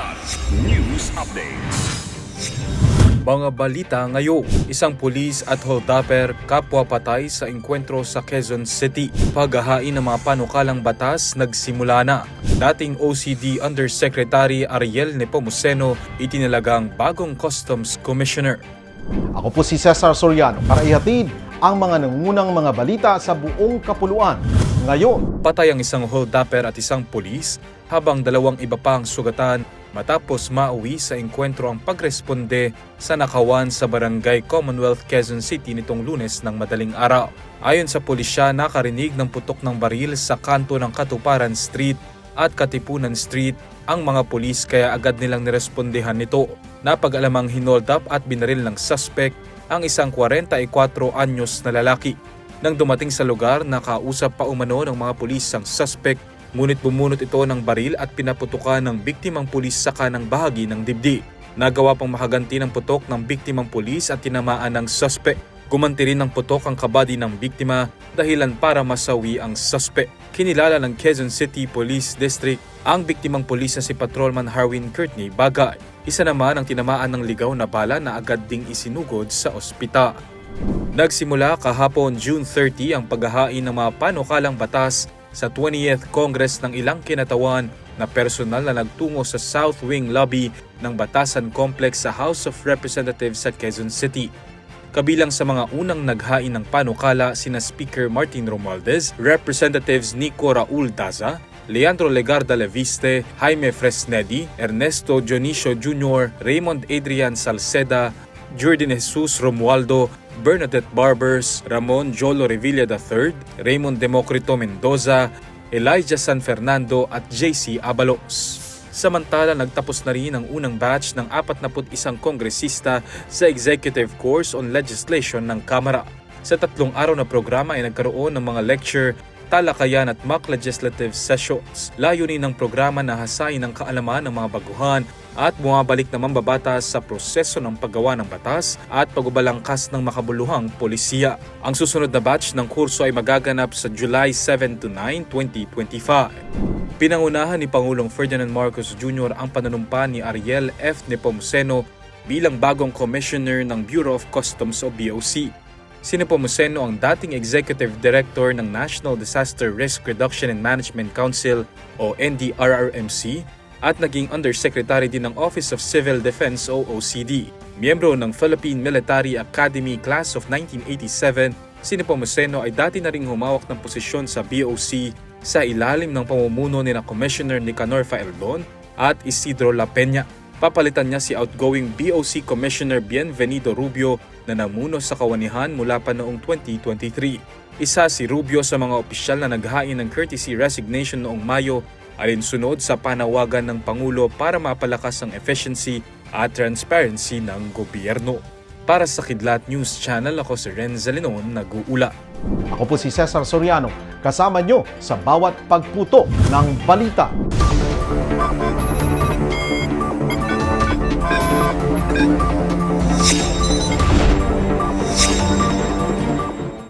Kilat News Updates. Mga balita ngayon, isang pulis at holdupper kapwa patay sa engkwentro sa Quezon City. Paghahain ng mga panukalang batas nagsimula na. Dating OCD Undersecretary Ariel Nepomuceno itinalagang bagong Customs Commissioner. Ako po si Cesar Soriano para ihatid ang mga nangungunang mga balita sa buong kapuluan. Ngayon, Patay ang isang holdupper at isang pulis habang dalawang iba pa ang sugatan matapos mauwi sa engkwentro ang pagresponde sa nakawan sa barangay Commonwealth Quezon City nitong lunes ng madaling araw. Ayon sa pulisya, nakarinig ng putok ng baril sa kanto ng Katuparan Street at Katipunan Street ang mga pulis kaya agad nilang nirespondehan nito. Napag-alamang hinold up at binaril ng suspect ang isang 44 anyos na lalaki. Nang dumating sa lugar, nakausap pa umano ng mga pulis ang suspect ngunit bumunot ito ng baril at pinaputukan ng biktimang pulis sa kanang bahagi ng dibdib. Nagawa pang makaganti ng putok ng biktimang pulis at tinamaan ng suspect. Gumanti rin ng putok ang kabady ng biktima dahilan para masawi ang suspect. Kinilala ng Quezon City Police District ang biktimang pulis na si Patrolman Harwin Courtney Bagay. Isa naman ang tinamaan ng ligaw na bala na agad ding isinugod sa ospital. Nagsimula kahapon June 30 ang paghahain ng mga panukalang batas sa 20th Congress ng ilang kinatawan na personal na nagtungo sa South Wing Lobby ng Batasan Complex sa House of Representatives sa Quezon City. Kabilang sa mga unang naghain ng panukala sina Speaker Martin Romualdez, Representatives Nico Raul Daza, Leandro Legarda Leviste, Jaime Fresnedi, Ernesto Dionisio Jr., Raymond Adrian Salceda, Jordan Jesus Romualdo, Bernadette Barbers, Ramon Jolo Revilla III, Raymond Democrito Mendoza, Elijah San Fernando at JC Abalos. Samantala, nagtapos na rin ang unang batch ng 41 kongresista sa Executive Course on Legislation ng Kamara. Sa tatlong araw na programa ay nagkaroon ng mga lecture, talakayan at mock legislative sessions. Layunin ng programa na hasain ang kaalaman ng mga baguhan at bumabalik na mambabatas sa proseso ng paggawa ng batas at pagbabalangkas ng makabuluhang polisiya. Ang susunod na batch ng kurso ay magaganap sa July 7 to 9, 2025. Pinangunahan ni Pangulong Ferdinand Marcos Jr. ang panunumpa ni Ariel F. Nepomuceno bilang bagong commissioner ng Bureau of Customs o BOC. Si Nepomuceno ang dating Executive Director ng National Disaster Risk Reduction and Management Council o NDRRMC at naging Undersecretary din ng Office of Civil Defense o OCD. Miyembro ng Philippine Military Academy Class of 1987, si Nepomuceno ay dati na ring humawak ng posisyon sa BOC sa ilalim ng pamumuno ni na Commissioner Nicanor Faeldon at Isidro La Peña. Papalitan niya si outgoing BOC Commissioner Bienvenido Rubio na namuno sa kawanihan mula pa noong 2023. Isa si Rubio sa mga opisyal na naghain ng courtesy resignation noong Mayo alinsunod sa panawagan ng Pangulo para mapalakas ang efficiency at transparency ng gobyerno. Para sa Kidlat News Channel, ako si Renz Zalinon, nag-uula. ako po si Cesar Soriano, kasama nyo sa bawat pagputo ng balita.